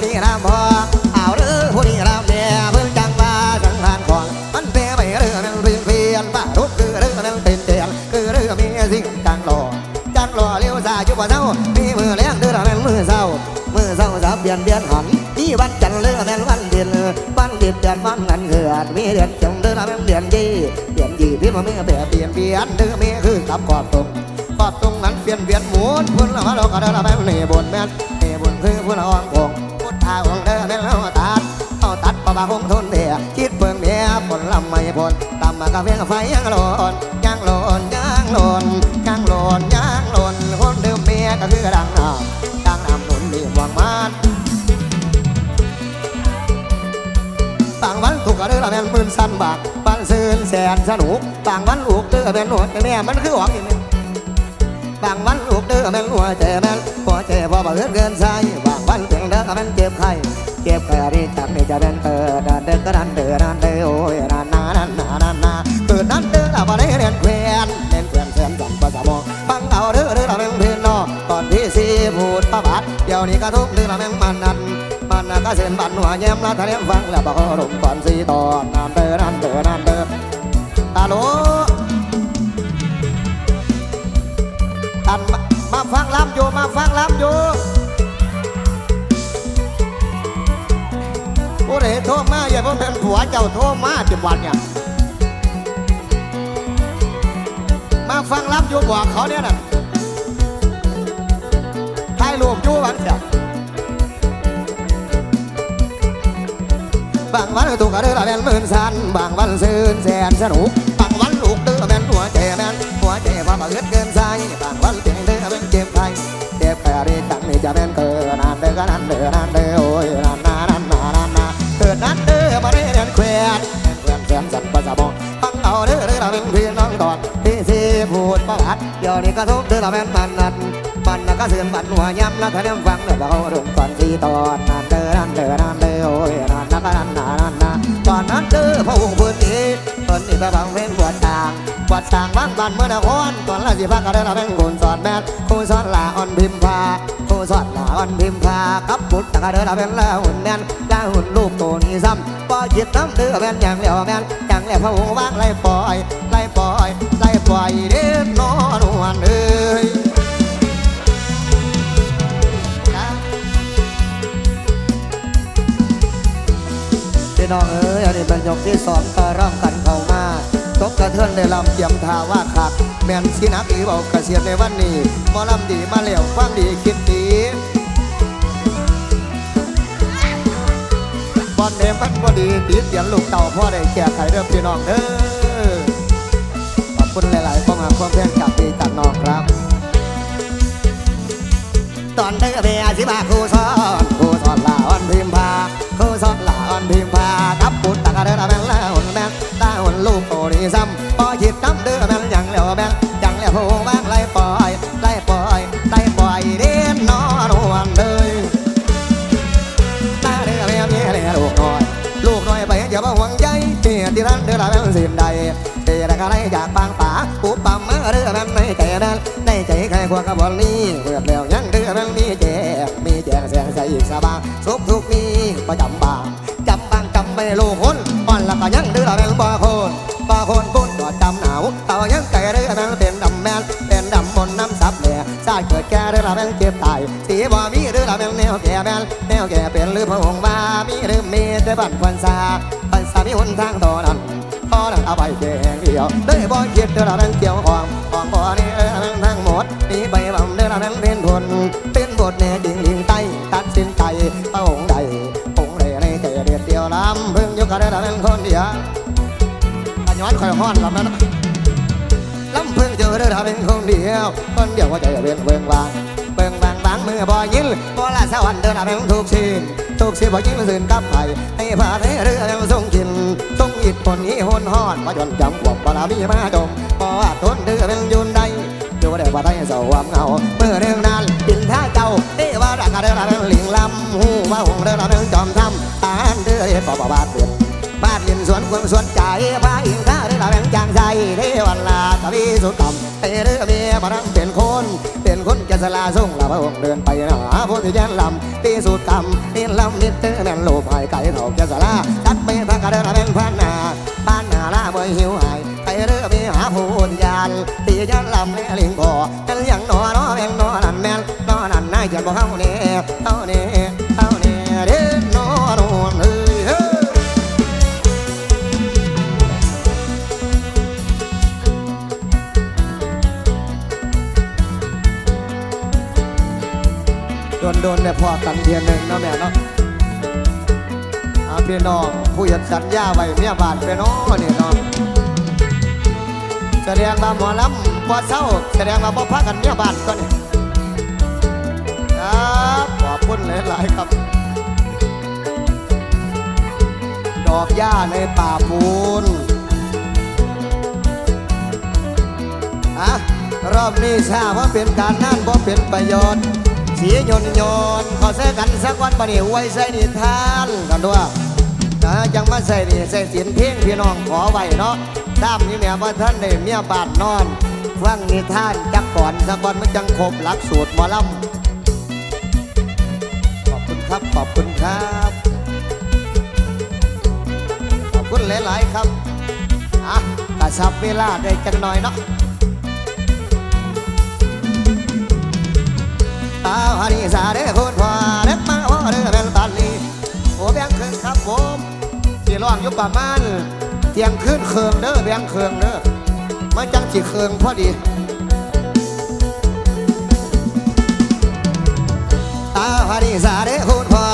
ผู้ดีรำพอเอาเรือผู้นี้รำแม่เพิ่งจังว่าสังหารของมันเปไปเรื่อมันเพียงเพียนบ้ารุดคือเรื่อมันเป็นเตียนคือเรื่องมีสิ่งจังหล่อจังหล่อเลี้ยวซายจุบเศร้ามีมือเลี้ยงเรือมันมือเศร้ามือเศร้าสับเบียนเบียนหันที่วันจันทร์เรือมันวันเดือนวันเดือนเดือนวันเงินเกิดมีเดือนจังเรือมันเดือนยี่เดือนยี่พี่มันมีแบบเปลี่ยนเปลี่ยนเรือมีคือกับกอดตรงกอดตรงนั้นเปลี่ยนเปลี่ยนหมุนพุ่นละมาเราก็ได้ละแม่นี่บนแม่ ลลำม่พ้นตำมากาแฟไฟยังหล่นยังหล่นยังหล่นยังหล่นยังหล่นคนเดิมเมียก็คือดังน้ำดังน้ำหนุนมีหวังมันต่างวันถูกกระเดือแม่นปืนสั้นบากบ้านซื่นแสนสนุกต่างวันลูกเดือแม่นหนวดแม่มันคือหวังอีกบางวันลูกเดือแม่นหัวใจแม่นหัวใจพอบ่เกินเกินใจบางวันเพียงเด้อแม่นเจ็บไข้เจ็บแค่นี้จักนี่จะเดินเตอดันเดินก็ดันเดือดันเดือโอ้ยนาน นานานานาเกิดนั้นเดือแล้วบ่ได้เรียนแควนเรียนแควนแสนจำภาษามองฟังเอาเด้อเด้อเราแมงเพียนนอก่อนที่สีพูดประบัดเดี๋ยวนี้ก็ทุกเดือเราแมงมันนันมันน่ะก็เส้นบันหัวแย้มละทะเลฟังแล้วบอกรมก่อนสีตอนน้ำเดินน้ำเดินน้ำเดินตาโลตันมาฟังลำอยู่มาฟังลำอยู่ ผู้ใดโทรมาอย่าพ่อเป็นผัวเจ้าโทรมาจิบวันเนี่ยมาฟังลำอยู่บอกเขาเนี่ยน่ะถ่ายรูปอยู่วันเดียวบางวันถูกกระเดือแม่นหมื่นสันบางวันซื่นแสนสนุกบางวันลูกเดือแม่นหัวใจแม่นหัวใจความบังเอิญเกินใจบางวันเพียงเดือแม่นเจ็บใครเจ็บแค่นี้จังนี่จะแม่นเกินนานเดือก็นานเดือนานเดือ พี่องตอนที่สีพูดประหัดเดี๋ยวนี้ก็ทุกเดือแม่นมันนัด ก็เสื่อมบันหัวย้ำแล้วถ้าเรื่องฟังเดี๋ยวเขาลงตอนที่ตอนนานเดือนานเดือนานเดือโอ้ยนานนักนานนานนานนาตอนนั้นเดือพระองค์พื้นที่ตอนนี้ไปฟังเพลงบวชต่างบวชต่างบ้านบ้านเมื่อนครตอนละสิพักก็ได้ละแม่งคนสอนแม่ครูสอนลาอ่อนพิมพาครูสอนลาอ่อนพิมพากับบุตรตะกะเด้อละแม่นละหุ่นแม่นละหุ่นลูกโตนี่ซ้ำพอจิตน้ำเดือแม่นอย่างเหลียวแม่นอย่างเหลียวพระองค์ว่างไล่ปล่อยไล่ปล่อยไล่ปล่อยเด็ดนอนวันเอ้ย พี่น้องเอ้ยอันนี้เป็นยกที่สองก็ร่ำกันเข้ามาตกกระเทือนได้ลำเตรียมทาว่าขาดแม่นสินักหรือเบากระเสียดในวันนี้หมอลำดีมาแล้วความดีคิดดีบอลเนมันบ่ดีติดเสียนลูกเต่าพ่อได้แก้ไขเรื่องพี่น้องเด้อขอบคุณหลายๆความหาความแพงจากพี่จากน้องครับ ตอนเด้อเบียสิบาครูส นยังแล้วแม่นยังแล้วผู้บ้างไล่ปล่อยไล่ปล่อยไล่ปล่อยเด่นนอนวันเด้ยตาเด้อแม่เมียเด้อลูกน้อย ลูกน้อยไปอย่ามาหวังใจเตี้ยที่ร้านเด้อละแม่นสิ่งใดเตี้ยละได้จากปางป่าปูปั๊มาเด้อแม่นในใจแม่นในใจใครควงกับบอลนี้เปิดแล้วยังเด้อแม่นมีแจกมีแจกแสงใสอีกสบายสุข เกิดแก่เด้อละแม่นเจ็บตายสีบ่มีเด้อละแม่นแนวแก่แม่นแนวแก่เป็นหรือพระองค์ว่ามีหรือมีแต่บันควันซาบันซามีหนทางต่อนั้นพอนั้นเอาไปแกงเดียวได้บ่คิดเด้อละนั้นเกี่ยวของของบ่นี่เออนั้นทั้งหมดนี่ไปบำเด้อละนั้นเป็นผลเป็นบทแน่จริงลิงไตตัดสินใจพระองค์ใดองค์ใดในใจเดียดเดียวลำเพิ่งยกกระเด้อละนั้นคนเดียวอันย้อนคอยฮ้อนลำนั้น เพิ่งเจอเด้อละเป็นคนเดียว คนเดียวว่าใจเป็นเบิ่งวางเบิ่งบางบางมือบ่ยินบ่ละสวรรค์เด้อละเป็นทุกสิ่งทุกสิ่งบ่ยินสื่นกับไผให้พาเด้อเด้อแล้วทรงกินทรงอิดคนนี้หนหอนมาจนจำความบารมีมาดมพอว่าทนเดือเป็นยุนใดอยู่ได้ว่าได้สวามเงาเมื่อเรื่องนั้นดินท่าเจ้าเทว่ารักเดือดเป็นหลิงลำหูว่าหงเดือดเป็นจอมทำตานเดือดปอบาบาดเดือดบาดยินสวนควงสวนใจพาอิงข้า เดือดเป็นจางใจเทวันลาตะวีสุดต่ำเตเรือเมียมารังเป็นคน เป็นคนจะสลาส่งลาพระองค์เดินไปหาพุทธยันลำตีสุดกรรมนี่ลำนิดเตอแม่นโลภหายไก่เถ่าแกสลาจัดไปทางกระเดินเป็นพันนาพันนาลาบ่หิวหายไปเรือไปหาพุทธยันตียันลำแม่ลิงก่อเป็นอย่างนอนอแม่นนอนั่นแม่นนอนั่นนายเขียนบอกเฮาเนี่ยเฮาเนี่ย พอกันเทียนหนึ่งเนาะแม่เนาะอาพี่น้องผู้หยัดสัญญาไว้เมียบาทเป็นน้อนี่เนาะแสดงมาหมอลำพอเศร้า แสดงมาบ่พักกันเมียบาทก็นี่ครับขอบคุณหลายๆครับ ดอกหญ้าในป่าปูนอะรอบนี้ทราบว่าเป็นการนั่นเพราะเป็นประโยชน์ สีหยยนยนขอใส่กันสักวันปนี่ไว้ใส่นิทานกันด้วยนะยังมาใส่นี่ใส่เสียนเพียงพี่น้องขอไว้เนาะตามนี่แม่ว่าท่านได้เมียบาดนอนฟังนิทานจักก่อนสักวันมันจังครบหลักสูตรหมอลำขอบคุณครับขอบคุณครับขอบคุณหลายๆครับอะกระชับเวลาได้จังหน่อยเนาะ ตาฮันนี่สาเด้คุณพ่อเด็กมาพ่อเด้อเป็นตันนี่โอ้แบงคืนครับผมที่ร้องยุบประมาณเตียงคืนเคืองเด้อแบงเคืองเด้อมันจังสิเคืองพอดีตาฮันนี่สาเด้คุณพ่อ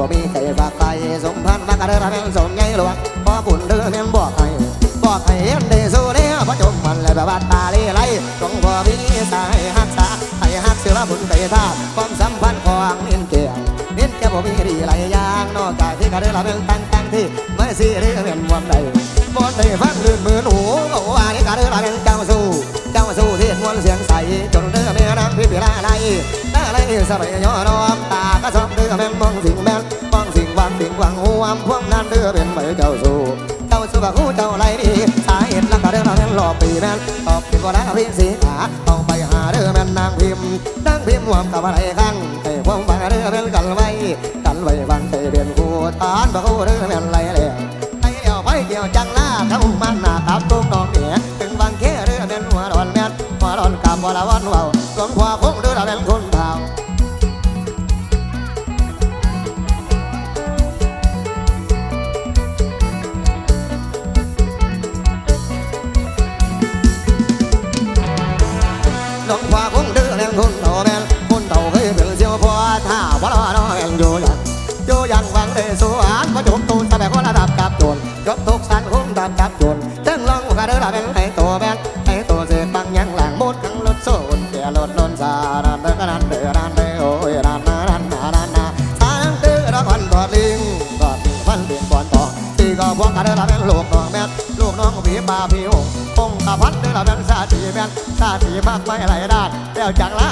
บอกมีไก่ฝากไก่สมพันธ์มากเด้อราแบนสมไงหลวงพอปุ่นเด้อแม่นบอกให้บอกให้เห็นได้สู้เนี่ยพระจงมันเลยแบบว่าตาลี้ยไรจงพอมีสายหักษาให้หักเสือบุญไก่ท่าความสัมพันธ์ของเลี้ยนแก้วเลี้ยนแกบ่มีดีหลายอย่างนอกจากที่กระเด้อราแบนตั้งตั้งที่ไม่สิเรื่องเป็นมวลใดบนได้ฟังลื่นมือหนูโอ้ว่านี่กระเด้อลาเป็นเจ้าสู้เจ้าสู้ที่มวลเสียงใสจนเด้อแม่นางพี่ปีลาไลลาไลสบายย่อนน้อมตาก็ชอบเด้อแม่นมองสิ เด้อเป็นใบเจ้าสู้เจ้าสู้กับคู่เจ้าไรดีสาเหตุลักกะเด้อลาเป็นหลอกปีแม่นตอบผิดว่าได้พี่สีขาต้องไปหาเด้องแม่นนางพิมพ์นางพิมพ์หวมกับอะไรข้างให้ความฟังเด้อเป็นกันไว้กันไว้ฟังใจเป็นคู่ทานบ่คู่เด้องแม่นไรแล้วไอ้เดียวไปเกี่ยวจังล่าเขามันหน้าตับตุ้งน้องเหนียถึงบางแค่เรื่องแม่นหัวร้อนแม่นหัวร้อนกำบ่ละวันเว้าหลวงพ่อ ซ่แก่นนสาดันเด้อนันเด้อนันเดอโอ้ยรันนารันนารันนาสานันเด้อละควันกอดลิงกอดลิงฟันเปลี่ยนก่อนตอตีก็พวกกระเดือลาแม่นลูกน้องแม่ลูกน้องผีบาผีหงคงกะพัดเด้อลาแม่นชาติแม่นชาติมากไม่หลายด้านแล้วจากลา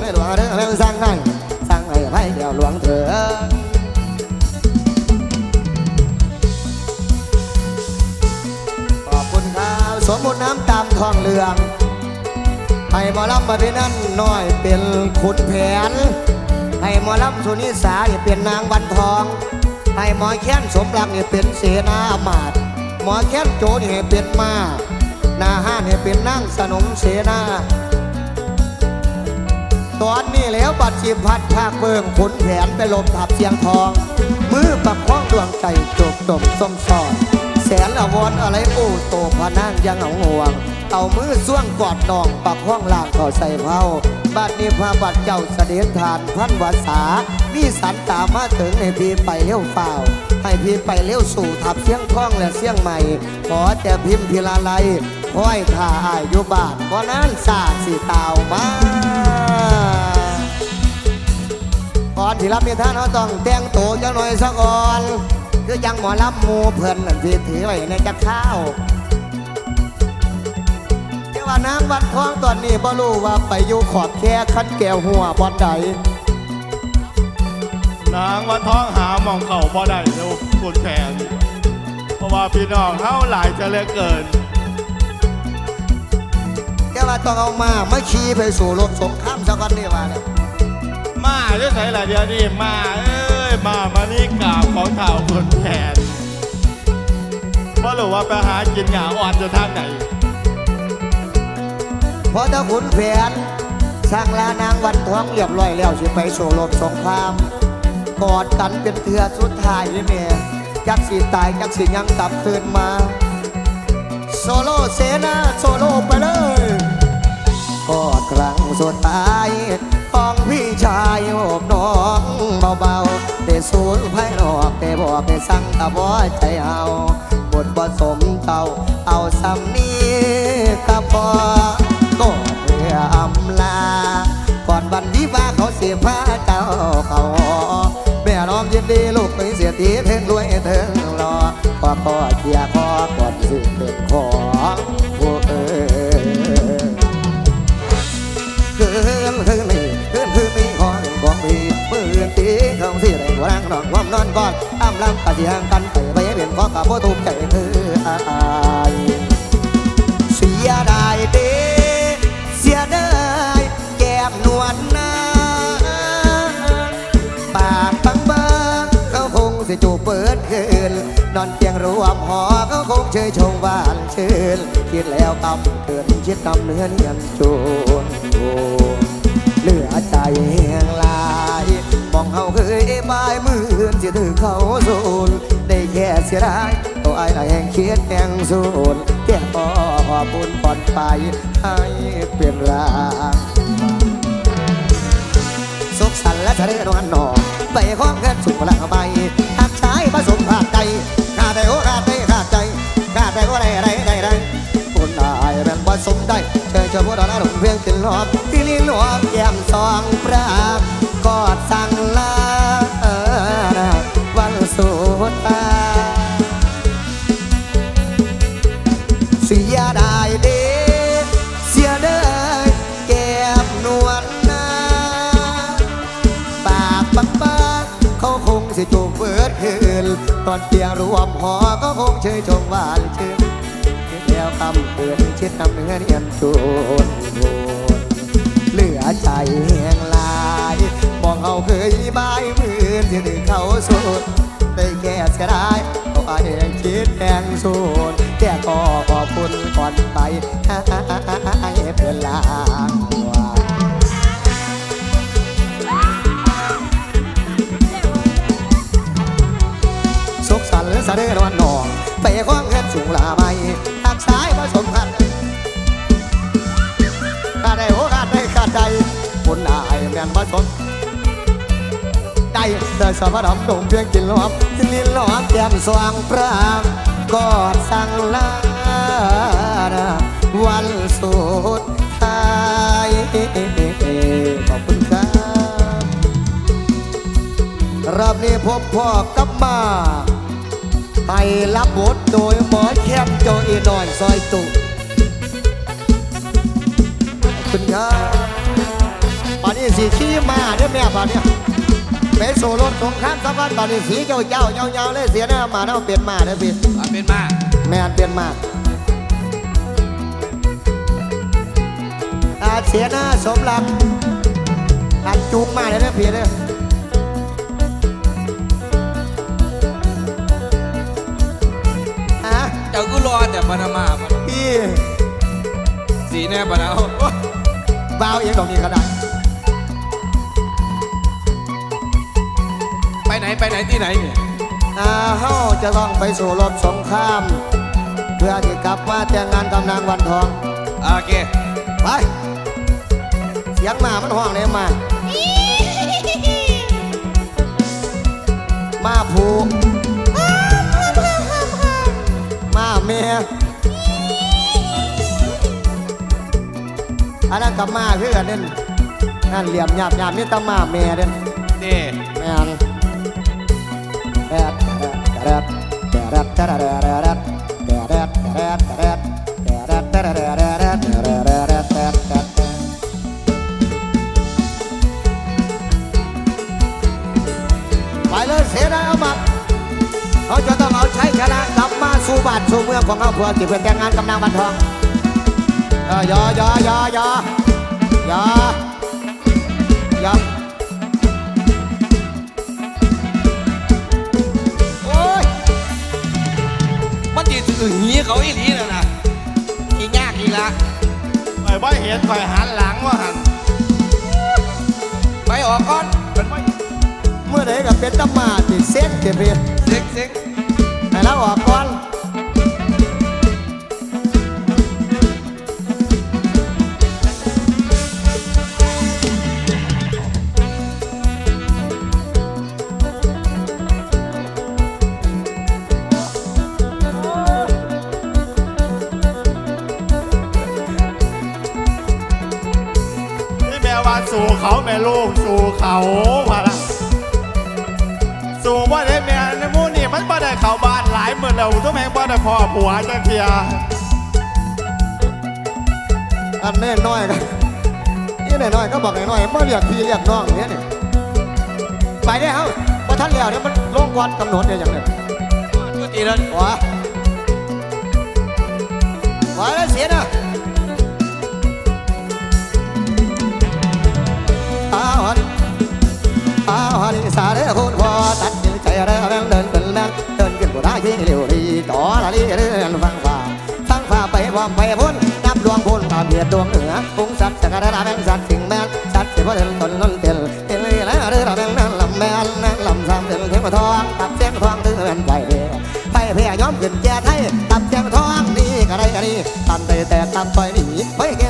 ในหลวงเด้อแบ่องสร้างให้สร้างให้ไพ่เดียวหลวงเถิดขอบคุณครับสมมุติน้ำตามทองเรืองให้หมอลำมาเป็นนั่นน้อยเป็นขุนแผน ให้หมอลำสุนิสาเนี่ยเป็นนางวันทอง ให้หมอแค้นสมรักเนี่ยเป็นเสนาอมาตหมอแค้นโจนี่ให้เป็นมานาห้านให้เป็นนั่งสนมเสนา แล้วบัดชีพัดภาคเบิงขุนแผนไปลบทับเสียงทอง มือปักข้องดวงใจจบจมส้มซอนแสนอวรอะไรโอ้โตพนังยังเอาห่วง เอามือส่วงกอดนองปักข้องลากเขาใส่เผาบัดนี้พระบัดเจ้าเสด็จทานพันวาสา มีสันตามาถึงให้พี่ไปเลี้ยวเฝ้าให้พี่ไปเลี้ยวสู่ทับเสียงท้องและเสียงใหม่ ขอแต่พิมพ์พิลาไลห้อยท่าอายอยู่บ้านบ่นั้นสาสีตาวมา ก่อนที่รับนิทานเขาต้องแต่งตัวจังหน่อยสักก่อนคือยังหมอลำหมูเพิ่นนั่นที่ถือไว้ในจักข้าวแต่ว่านางวัดทองตอนนี้บ่รู้ว่าไปอยู่ขอบแค่คันแก้วหัวบอนใดนางวันท้องหาหมองเข่าบ่ได้เร็วคุณแผนเพราะว่าพี่น้องเฮาหลายจะเหลือเกินแต่ว่าต้องเอามามาขี่ไปสู่รบสงครามสักวันนี่ว่าเนี่ย มาจะใส่ละเดียวนี่มาเอ้ยมามานี่กราบของเถ่าคุณแผนเพราะรู้ว่าไปหากินหยาอ่อนจะทางไหนเพราะถ้าขุนแผนสร้างลานางวันทองเรียบร้อยแล้วสิไปสู่รบสงครามกอดกันเป็นเถือสุดท้ายนี่แม่จักสิตายจักสิยังกลับคืนมา โซโล่เสนาโซโล่ไปเลยกอดครั้งสุดท้าย พี่ชายโอบน้องเบาๆได้สูญภายนอกแต่บอกให้สั่งตะบอใจเอาบทผสมเจ้าเอาสำนีกับพอก็เพื่ออำลา ก่อนวันที่ฟ้าเขาเสียผ้าเจ้าเขาแม่น้องยินดีลูกไปเสียทีเทิงรวยเทิงรอพอพ่อเชียร์พ่อก่อนสิ่งเป็นขอ อนความนอนก่อนอ้ำลำกะเสียงกันไปไปเป็นขอกับผู้ถูกใจคืออายเสียดายเด้เสียดายแก้มนวลนาปากบางบางเขาคงสิจูบเปิดคืนนอนเตียงรวมหอเขาคงเชยชงหวานชื่นคิดแล้วกำเกินชิดกำเนื้อเนียนจูนเหลือใจแห้งลาย มองเขาเคยบายมือนสิถือเขาสูนได้แค่เสียดายตัวไอ้ายแห่งเคิดแห่งสูนแก่พอขอบุญก่อนไปให้เปลี่ยนรางสุขสันและเสด็จวันนอไปข้องเงินสุขละใบหักสายผสมผ่าใจข้าได้โอ้ขาได้ข้าใจข้าได้โอ้ได้ได้ได้ได้คนอายแม่นผสมได้เชิญเชิญพวกเราหนุ่มเพียงกินหอบที่ลิ้นหอบ นตอนเตียงรวมหอก็คงเชยชมหวานชื่นคิดแล้วคำเปื่อนชิดนำเนื้อเนียนจูนเหลือใจแห้งลายมองเอาเคยบายมือที่ถึงเขาสุดได้แค่เสียดายเอาไอ้คิดแดงสูนแต่ก็ขอบคุณก่อนไปให้เป็นลา ได้แต่สมรำดงเพียงกินหอมกินลิ้นหอมแก้มสว่างปรางกอดสั่งลาวันสุดท้ายขอบคุณครับรอบนี้พบพ่อกับมาให้รับบทโดยหมอแคมโจอีนอนซอยตุขอบคุณครับป่านนี้สีขี้มาเด้อแม่ป่านี้ เนี้ยไปสู่สงครามสักวันตอนนี้สีเจ้าเจ้าเจ้าเจ้าเลยเสียหน้ามาเนาะเปลี่ยนมาเด้อพี่อะเป็นมาแม่นเปลี่ยนมาอาเสียหน้าสมรักอันจูงมาเลยเด้อพี่เด้อฮะเจ้าก็รอแต่ปานามาพี่สีแน่ปะนะบ่าวเองดอกนี้ก็ได้ นไปไหนที่ไหนเนี่ยอาเฮาจะต้องไปสู่รบสงคราม เพื่อที่กลับมาแต่งงานกับนางวันทอง โอเค ไป เสียงหมามันห้องเลยมา มาผูมาเมียอันนั้นกับมาเพื่อนเด่นนั่นเหลี่ยมหยาบหยาบนี่ต้องมาเมียเด่นนี่แม่ ไปเลยเสียได้อบัตรเขาจะต้องเอาใช้ชนะกลับมาสูบ้าสู่เมือของครอบครัวที่เป็นแต่งงานกำนางบันทองเออยอยอยอยอยอยอ ไอ้บ่เห็นคอยหันหลังว่าหันไปออกก่อนเป็นไปเมื่อไหร่ก็เป็นตำมาติดเส้นเก็บเพียเซ็กเซ็กให้เราออกก่อนนี่ เขามาละสู่ว่าได้แม่ในหมู่นี่มันบ่ได้เข้าบ้านหลายมื้อแล้วทุกแม่งบ่ได้พ่อผัวจังเทียอันนี้น้อยกันนี่น้อยๆก็บอกน้อยๆมาเรียกพี่เรียกน้องอย่างนี้นี่ไปได้เฮ้าพอท่านแล้วเนี่ยมันลงวันกำหนดเนี่ยอย่างนี้ก็จีแล้ววะวะแล้วเสียนะ มไปพ้นนับดวงพ้นตามเบียดดวงเหนือองสัตว์จะกระแมงสัตว์สิ่งแมนสัตว์ที่พ่อเดินตนล้นเตียนเตียนเลยแล้วเรือแมงนั่นลำแมนนั่นลำซ้ำเทียนเทียมทองตับเสียงทองถึงแม่นไปเดียไปเพียย้อมขึ้นแก่ไทยตับเจียงทองนี่ก็ไรก็นี่ตันเตแต่ตันต่อยหนีไปแก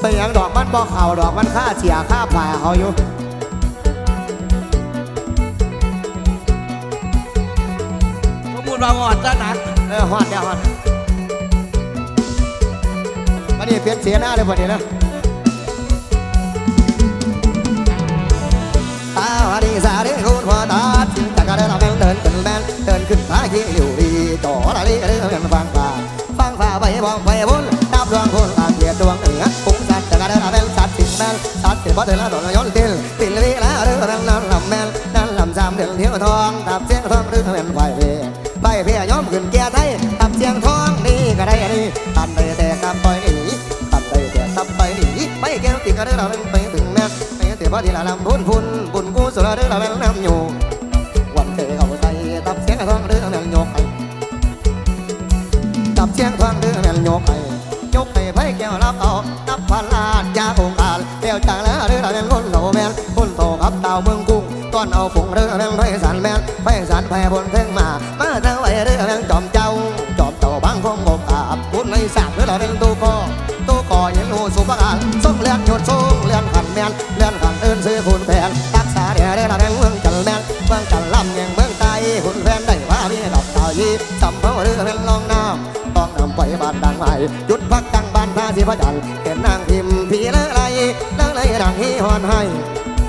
เป็นหยังดอกมันบ่เข่าดอกมันค่าเสียค่าผ่าเขาอยู่สมมุติว่าหอดซะนะเออฮอดแล้วฮอดวันนี้เปลี่ยนเสียหน้าเลยวันนี้นะตาวันนี้สาเรีคุณพ่อตาจินตะกะเดินเราแมงเดินเป็นแม่งเดินขึ้นฟ้าขี้อยู่ดีต่อละลีเรื่องฟังฟ้าฟังฟ้าไปบองไปบุญนับดวงคนตาเกียรดวงเหนือปุ้ง กะเดินเราแม่งสัตว์สิ่งแม่งสัตว์ที่พอเดินละโดนย้อนติลติลวีแล้วเรื่องแม่งนั่นลำแม่งนั่นลำสามเดือนเที่ยวทองตับเสียงทองเรื่องแม่งไฟเวไปเพียย้อมขึ้นแก่ไทยตับเสียงทองนี่ก็ได้อันนี้ตันไปแต่ตับต่อยหนีตันไปแต่ตับต่อยหนีไปแก้วติดก็ได้เราไปถึงแม่ไปแต่พอดีละลำพุนพุนบุญกูสุดละเด้อละแม่น้ำอยู่วันเจอเอาใจตับเสียงทองเด้อแม่โยกตับเสียงทอง จุดพักตั้งบ้านพระศิพจันทร์เห็นนางพิมพ์ผีละไรละไรนางฮีฮอนให้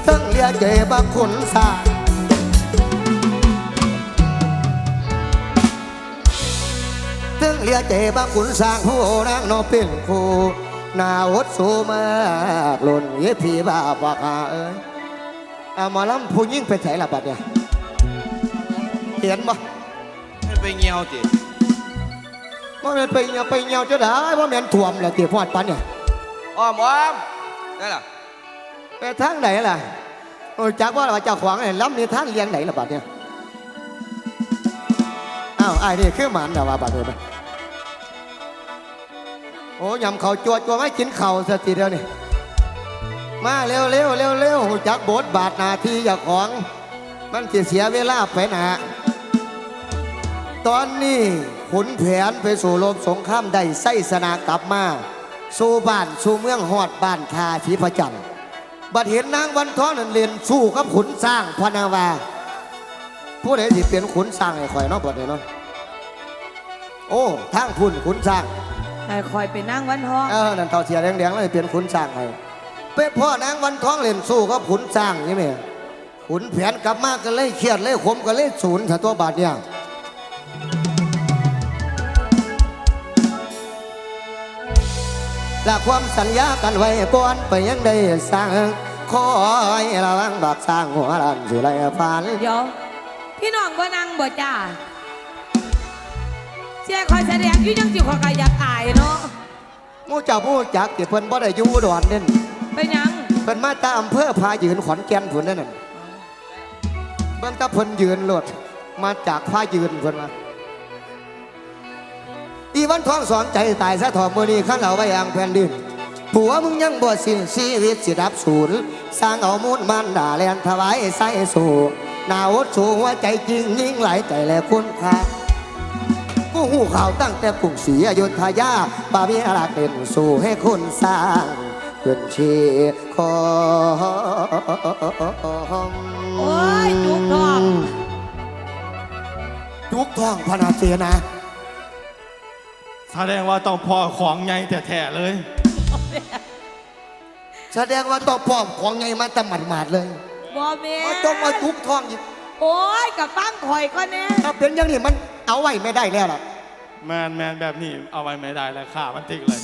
ทั้งเรียเจ็บขุนสาถึงเรียเจ็บขุนสร้างผู้นางนอเป็นคู่นาอดสูมากหล่นเย็บผีบ้าปากาเอ้ยอามาล้ำผู้ยิ่งไปใส่ละบัดเนี่ยเห็นบ่มันไปเงียวติ ว่ามันไปเหี่ยวไปเหี่ยวจะได้ว่ามันถ่วมแล้วตีพอดปันเนี่ยอ้อมอ้อมได้ล่ะไปทางไหนล่ะโอ้ยจักว่าว่าเจ้าของเนี่ยล้ำนิทานเลี้ยงไหนล่ะบัดเนี่ยอ้าวไอ้ายนี่คือหมันแต่ว่าบัดเนี่ยโอ้ยำเขาวจวดจวดไม่กินเข่าวสติเดียวนี่มาเร็วเร็วเร็วเร็วหูจักบทบาทหนาที่เจ้าของ มันจะเสียเวลาไปหนาตอนนี้ ขุนแผนไปสู่โลกสงครามได้ไส้สนากลับมาสู่บ้านสู่เมืองหอดบ้านทาชีพจันทร์บัดเห็นนางวันท้องนั่นเรียนสู้กับขุนสร้างพนาวาผู้ใดที่เป็นขุนสร้างไอ้ข่อยเนาะบัดนี้เนาะโอ้ทางพุ่นขุนสร้างให้คอยไปนั่งวันห้องเออนั่นเต่าเสียแดงๆแล้วเป็นขุนสร้างไงเป็นพ่อนางวันท้องเล่นสู้กับขุนสร้างใช่ไหมขุนแผนกลับมาก็เลยเครียดเลยขมก็เลยศูนย์ถ้าตัวบาดเนี่ย และความสัญญากันไว้ก่อนไปยังได้สร้างคอยระวังบากสร้างหัวรันสิไรฟันเดี๋ยว พี่น้องบ่นั่งบ่จ้าเสียคอยแสดงอยู่ยังสิขอยก็อยากอายเนาะหมู่เจ้าผู้จักที่เพิ่นบ่ได้อยู่อุดอนเด่นเป็นหยังเพิ่นมาตามอำเภอพายืนขอนแก่นพุ่นนั่นน่ะเบิ่งแตาเพิ่นยืนโลดมาจากพายืนเพิ่นมา อีวันท้องสอนใจตายซะถอดมือนี้ข้าเราไว้ยางแผ่นดินผัวมึงยังบ่สิ้นชีวิตสิดับศูนย์สร้างเอามูลมันด่าแลนถวายใส่สู่หนาวดสู่หัวใจจริงยิ่งไหลใจและคุณค่ากูหูข่าวตั้งแต่กรุงศรีอยุธยาบาเบียรักเด่นสู่ให้คนสร้างเพื่อนชีคอโอ้ยจุกทองจุกทองพนาเสียนะ แสดงว่าต้องพ่อของไงแท้ๆเลย แสดงว่าต้องพร้อมของไงมาตะหมัดหมาดๆเลยบ่แม่มาต้องมาทุกทองอีกโอ้ยกับฟังคอยก็แน่ถ้าเป็นอย่างนี้มันเอาไว้ไม่ได้แล้วล่ะแมนแมนแบบนี้เอาไว้ไม่ได้แล้วข่ามันติกเลย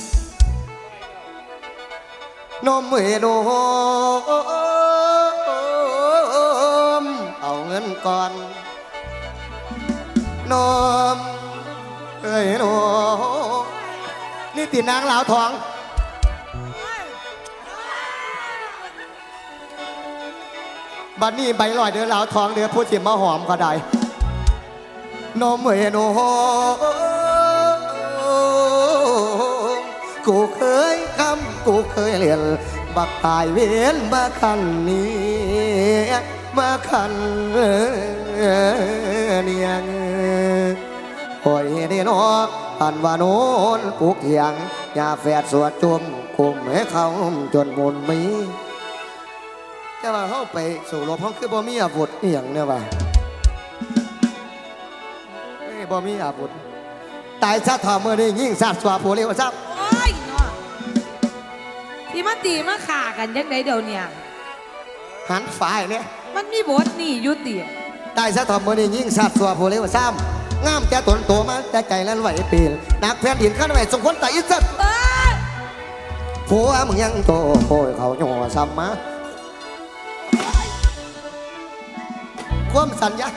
นมเวโนมเอาเงินก่อนนมเอ้ยโนนี่ ตีนางลาวทองบัดนี้ใบลอยเดือลาวทองเดือพูดจิมาหอมก็ได้นมเวโนกูเคยคำกูเคยเรียนบักตายเวียนมาคันนี้มาคันเนียงโอ้ยเดีนอ อันว่าโน้นปลูกเหียงยาแฝดสวดจุมคุมให้เขาจนมุนมีแต่ว่าเขาไปสู่รบเขาคือบ่มีอาวุธอหย่างเนี่ยว่าเอ้ยบ่มีอาวุธตายซะถอดมือนี่ยิ่งสัตว์สวาผู้เรียกว่าซับโอ้ยเนาะที่มาตีมาฆ่ากันยังไงเดี๋ยวเนี่ยหันฝ่ายเนี่ยมันมีบทนี่อยุติตายซะถอดมือนี่ยิ่งสัตว์สวาผู้เรียกว่าซ้ำ งามแต่ตนโตมาแต่ใจนั้นไหวปีนนักแผ่นดินข้าไว้สมควรตายอีสัตว์เอ้ยผัวมึงยังโตโอยเขาหย่อซ้ำมาความสัญญา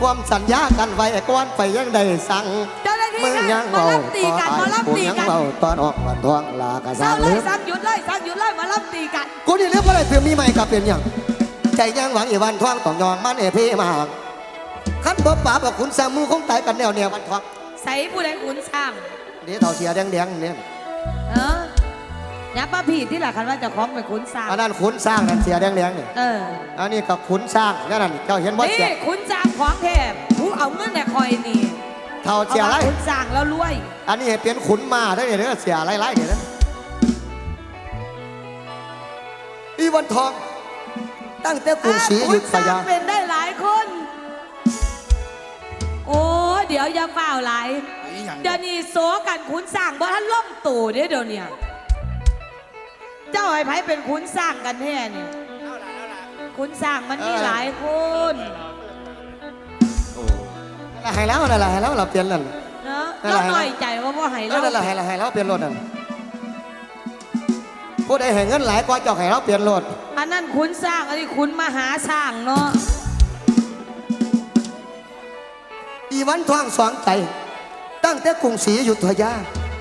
ความสัญญากันไว้ก่อนไปยังได้สั่งเจ้าหน้าที่มึงค่ะยังมาเบารับตีกันมารับกูตียังกันเบาตอนออกมาทวงลากระเศซัร้างเลลืยมสั่งหยุดเลยสั่งหยุดเลยมารับตีกันกูนี่เรื่องอะไรเพื่อมีไม่กับเป็นอย่างใจยังหวังอีวันทวงต้องยอมมันเอพี่มาก ขันบ่ป่าบอกขุนสามมือคงตายกันแนวเนี่ยวันทวงใส่ผู้ใดขุนสร้างเดี๋ยวเท่าเสียแดงๆเนี่ยเออยับป้าผีที่หลักคันว่าเจะคล้าของเป็นขุนสร้างอันนั้นขุนสร้างนั่นเสียแดงๆเนี่ยเอออันนี้กับขุนสร้างนั่นนะเจ้าเห็นว่านี่เสียขุนสร้างของแทบผู้เอาเงินแต่คอยนี่เท่าเอาเสียไรมาขุนสร้างแล้วรวย อันนี้เปลี่ยนขุนมาได้เนี่ยเด้อเสียไรๆเนี่ยนะอีวันทองตั้งแต่กรุงศรีอยุธขุนสยาร้างเป็นได้หลายคน โอ้ยเดี๋ยวอย่าเฝ้าหลายเดี๋ยวนี้โซกันขุนสร้างบ่ท่านล่มตู่เด้อเดี๋ยวเนี้เจ้าไอ้ไผเป็นขุนสร้างกันแท้เนี่ยขุนสร้างมันมีหลายคนให้แล้วนั่นแหละให้แล้วเราเปลี่ยนนั่นเนาะนั่นเราแหละ หน่อยใจว่าบ่ให้นั่เรานแหละให้แล้วให้แล้วเปลี่ยนรถนั่นผู้ใดให้เงินหลายกว่าเจ้าให้เราเปลี่ยนรถอันนั้นขุนสร้างอันนี้ขุนมหาสร้างเนาะ วันทองสองใจ ตั้งแต่กรุงศรีอยุธยา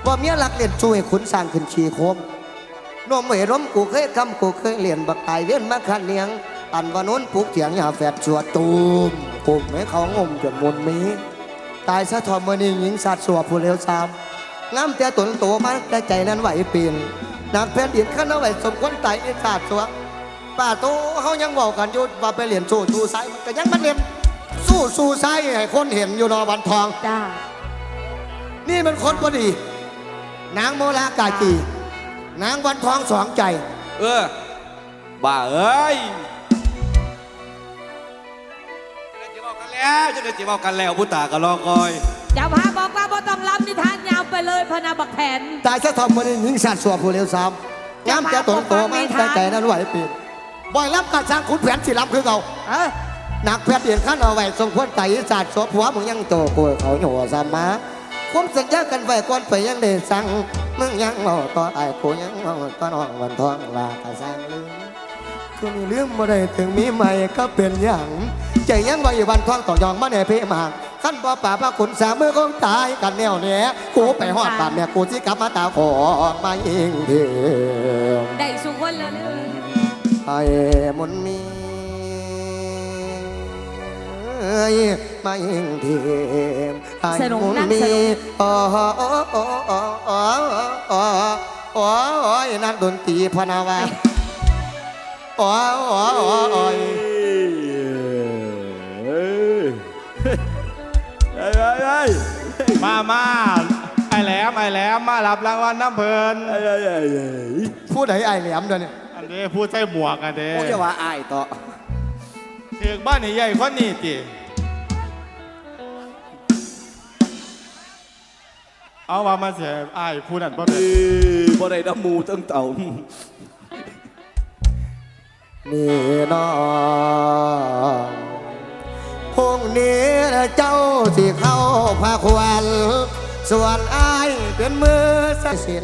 ว่าเมียรักเล่นช่วยขุนสร้างขึ้นชีโคมนมเหร่มกูเคยคำกูเคยเรียนบักตายเวียนมาคันเนียงอันวันนู้นปลูกเถียงอย่าแฝดสัวตูมปุ่มให้เขางมจนมนมีตายซะทอมมือนี้หญิงสัตว์สัวผู้เลวสามงามแต่ตนโตมาแต่ใจนั้นไหวปีนนักแผ่นดินขึ้นเอาไว้สมควรตายอีสาดสัวป้าโตเขายังบอกกันยู่ว่าไปเรียนสู้สู้ไซมันก็ยังมันเรียน สู้สู้ไซให้คนเห็นอยู่นอวันทอง จ้านี่มันคนพอดี นางโมลากาจีนางวันทองสองใจ เออบ้าเอ้ยจะบอกกันแล้วจะได้จะบอกกันแล้วผู้ตาก็รอคอยเจ้าพาบอกว่าบ่ต้องรับนิทานยาวไปเลยพะนาบักแผน ตายซะทอมมือนี้หญิงสัตว์สัวผู้เลวสามงามแต่ตนโตมาแต่ใจนั้นไหวปีนบ่อยรับการสร้างขุนแผนสิรับคือเขาเออ นักแพทย์เดียนขั้นเอาไว้สมควรไต่ศาสตร์สวผัวมึงยังโตกลัวเขาหนูสามมาความสัญญากันไว้ก่อนไปยังได้สั่งมึงยังเมาต่อไอ้กูยังเมาต่อน้องวันทองลากระสร้างลืมคือมีเรื่องบ่ได้ถึงมีใหม่ก็เป็นอย่างใจยังไว้วันทองต่อยองมาในเพมากขั้นบ่ป่าพระขุนสามมือคงตายกันแนวเนี้ยกูไปหอดบ้านเนี่ยกูที่กลับมาตาของมาเองเดียวได้สุขคนแล้วเลยไอ้มนมี เอ้ยมายิงทีมไอ้มนมีอ๋ออ๋ออ๋ออ๋ออ๋ออ๋ออ๋อนักดนตรีพนาวาอ๋ออ๋ออ๋ออ๋อมามาไอ้แหลมไอ้แหลมมารับรางวัลน้ำเพลินพูดไหนไอ้แหลมเดี๋ยวนี้อันนี้พูดใส่หมวกอันนี้โอ้ยอย่าว่าอายต่อ ถึงบ้านใหญ่คนนี้ติเอาว่ามาเสียไอ้ายผู้นั้นบ่เป็นบ่ได้ดมูตั้งเต่านี่น้องพรุ่งนี้เจ้าสิเข้าพาควันส่วนอ้ายเป็นมือสศิล